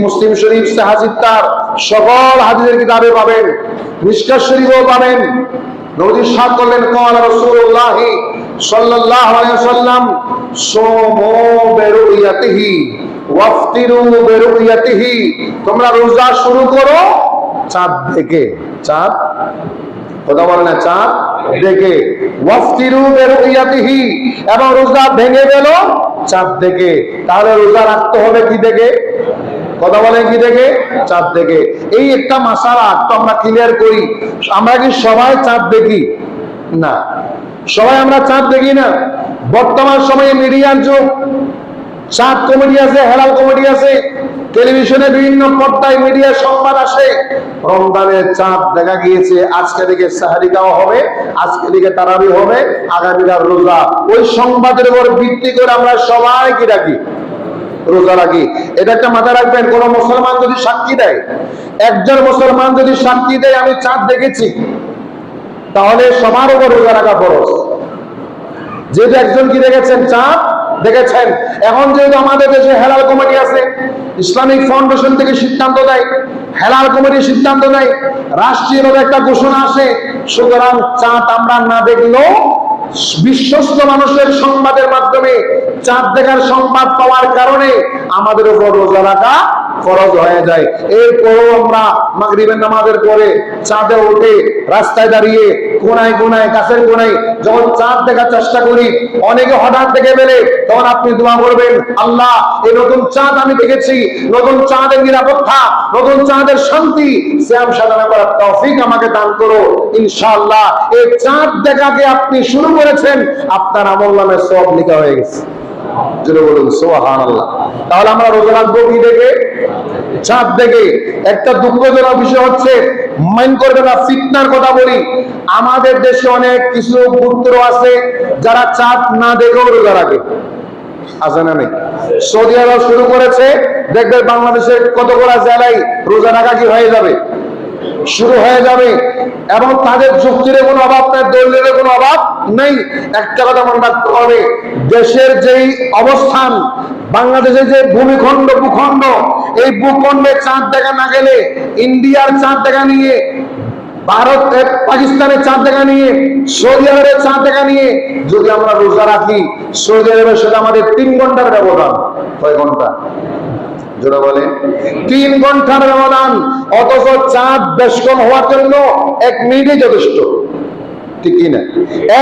মুসলিম শরীফ সাহাজিত্তার সকল হাদিসের কিতাবে পাবেন নিষ্কাশ শরীফও পাবেন। নবজির সাত বললেন, কল রসুল্লাহি সাল্লাহ সাল্লাম সোম বেরোয়াতিহি তোমরা রোজা শুরু করো চাঁদ দেখে। চাঁদ? কথা বলে না, চাঁদ দেখে। ওয়াফতিরু বিরুয়াতিহি এবং রোজা ভেঙে গেল, চাঁদ দেখে। তাহলে রোজা রাখতে হবে কি দেখে? কথা বলেন কি দেখে? চাঁদ দেখে। এই একটা মাসালা তো আমরা ক্লিয়ার করি। আমরা কি সবাই চাঁদ দেখি? না। সবাই আমরা চাঁদ দেখি না। বর্তমান সময়ে মিডিয়ার যুগ। চাঁদ কমেডি আছে, হেলাল কমেডি আছে, টেলিভিশনে বিভিন্ন পর্দায় মিডিয়া সংবাদ আসে। রমজানের চাঁদ দেখা গিয়েছে, আজকে দিকে সাহারি খাওয়া হবে, আজকে দিকে তারাবি হবে, আগামীকাল রোজা। ওই সংবাদের উপর ভিত্তি করে আমরা সবাই কি রাখি রোজা রাখি। এটা একটা মাথায় রাখবেন, কোন মুসলমান যদি সাক্ষী দেয়, একজন মুসলমান যদি সাক্ষী দেয়, আমি চাঁদ দেখেছি, তাহলে সবার উপর রোজা রাখা ফরজ। যেহেতু একজন কি দেখেছেন? চাঁদ দেখেছেন? এখন যেহেতু আমাদের দেশে হেলাল কমিটি আছে, ইসলামিক ফাউন্ডেশন থেকে সিদ্ধান্ত দেয়, হেলাল কমিটি সিদ্ধান্ত দেয়, রাষ্ট্রীয়ভাবে একটা ঘোষণা আসে, সুতরাং চাঁদ আমরা না দেখলেও বিশ্বস্ত মানুষের সংবাদের মাধ্যমে চাঁদ দেখার সংবাদ পাওয়ার কারণে আমাদের উপর রোজা রাখা ফরজ হয়ে যায়। এরপরও আমরা মাগরিবের নামাজের পরে চাঁদে উঠে রাস্তায় দাঁড়িয়ে কোনায় কোনায়, কাছের কোনায় যখন চাঁদ দেখার চেষ্টা করি, অনেকে হঠাৎ দেখে ফেলে, তখন আপনি দোয়া করবেন, আল্লাহ এই নতুন চাঁদ আমি দেখেছি, নতুন চাঁদের নিরাপত্তা, নতুন চাঁদের শান্তি, শ্যাম সাধনা করার তৌফিক আমাকে দান করো, ইনশাআল্লাহ। এই চাঁদ দেখাকে আপনি শুরু করেছেন, আপনার আমল নামে সব লেখা হয়ে গেছে। বলুন, সুবহানাল্লাহ। তাহলে আমরা রোজা রাখব কি দেখে? চাঁদ দেখে একটা দুঃখজনক বিষয় হচ্ছে মাইন্ড করবে না, ফিতনার কথা বলি। আমাদের দেশে অনেক কিছু পুত্র আছে, যারা চাঁদ না দেখেও রোজা রাখে। সৌদি আরব শুরু করেছে, দেখবে বাংলাদেশের কত করা জেলায় রোজা রাখা কি হয়ে যাবে? শুরু হয়ে যাবে। এবং তাদের যুক্তির কোনো অভাব নাই, দলিলের কোনো অভাব নেই। একটা কথা মনে রাখতে হবে, দেশের যেই অবস্থান, বাংলাদেশের যে ভূমিখণ্ড, ভূখণ্ড এই ভূখণ্ডে চাঁদ দেখা না গেলে, ইন্ডিয়ার চাঁদ দেখা নিয়ে, ভারত পাকিস্তানের চাঁদ দেখা নিয়ে, সৌদি আরবের চাঁদ দেখা নিয়ে যদি আমরা রোজা রাখি, সৌদি আরবের সাথে আমাদের তিন ঘণ্টার ব্যবধান। কয় ঘণ্টা? বলে তিন ঘণ্টার ব্যবধান, অথচ চাঁদ বেশকম হওয়ার জন্য এক মিনিটই যথেষ্ট। ঠিক কি না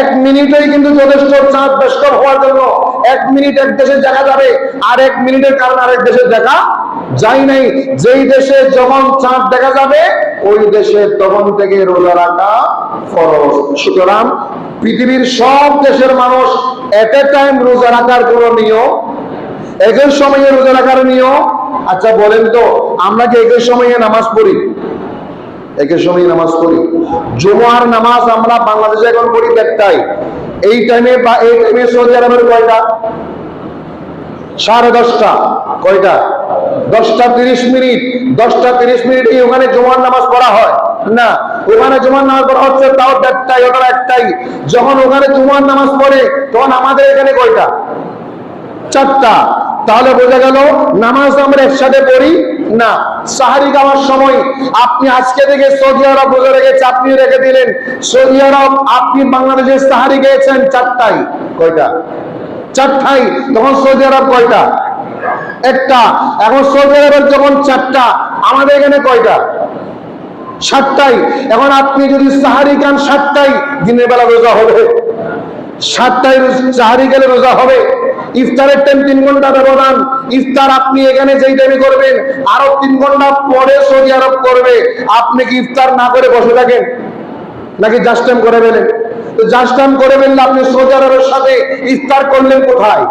এক মিনিটেই কিন্তু যথেষ্ট চাঁদ হওয়ার জন্য এক মিনিট এক দেশে দেখা যাবে, আর এক মিনিটের কারণে আরেক দেশে দেখা যায় নাই। যেই দেশে যখন চাঁদ দেখা যাবে, ওই দেশে তখন থেকে রোজা রাখা ফরজ। সুতরাং পৃথিবীর সব দেশের মানুষ এট এ টাইম রোজা রাখার কোনো নিয়ম একই সময়ে রোজা রাখার নিয়ম। আচ্ছা বলেন তো, আমরা কি একই সময়ে নামাজ পড়ি? একই সময়ে নামাজ পড়ি। জুমার নামাজ আমরা বাংলাদেশে এখন পড়ি দেড়টাই এই টাইমে বা এই টাইমে সৌদি আরবের কয়টা? সাড়ে দশটা। কয়টা? দশটা তিরিশ মিনিট। দশটা তিরিশ মিনিট ওখানে জুমার নামাজ পড়া হয়। না, ওখানে জুমার নামাজ পড়া হচ্ছে তাও দেড়টাই ওটা একটাই যখন ওখানে জুমার নামাজ পড়ে, তখন আমাদের এখানে কয়টা? চারটা। তাহলে বোঝা গেল, নামাজ আমরা একসাথে পড়ি না, সাহারি খাওয়ার সময় আপনি আজকে থেকে সৌদি আরব রোজা রেখেছে, আপনি রেখে দিলেন। সৌদি আরব, আপনি বাংলাদেশে সাহারি খেয়েছেন চারটাই কয়টা? চারটাই তখন সৌদি আরব কয়টা? একটা। এখন সৌদি আরবের যখন চারটা, আমাদের এখানে কয়টা? সাতটাই এখন আপনি যদি সাহারি খান সাতটাই দিনের বেলা রোজা হবে। সাতটায় সাহারি গেলে রোজা হবে। ইফতারের টাইম তিন ঘণ্টা ব্যবধান। ইফতার আপনি এখানে যেই টাইমে করবেন, আরও তিন ঘণ্টা পরে সৌদি আরব করবে। আপনি কি ইফতার না করে বসে থাকেন? নাকি জাস্ট টাইম করে ফেলেন? তো জাস্ট টাইম করে ফেললে আপনি সৌদি আরবের সাথে ইফতার করলেন কোথায়?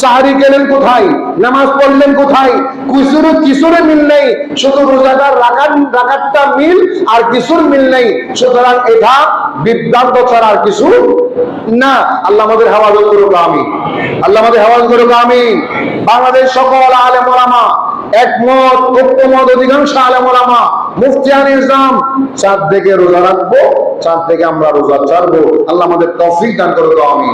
সাহারি গেলেন কোথায়? নামাজ পড়লেন কোথায়? কিছুর কিছুর মিল নেই শুধু রোজাদার রাখার রাখারটা মিল আর কিছুর মিল নেই। সুতরাং এটা বিভ্রান্ত ছাড়া আর কিছু না। আল্লাহ আমাদের হেফাজত করুক আমি আল্লাহ আমাদের হেফাজত করুক আমি বাংলাদেশ সকল আলেম ওলামা একমত, ঐক্যমত, অধিকাংশ আলেম ওলামা মুফতিয়ান ইসলাম, চাঁদ দেখে রোজা রাখব, চাঁদ থেকে আমরা রোজা ছাড়বো। আল্লাহ আমাদের তৌফিক দান করো তো আমি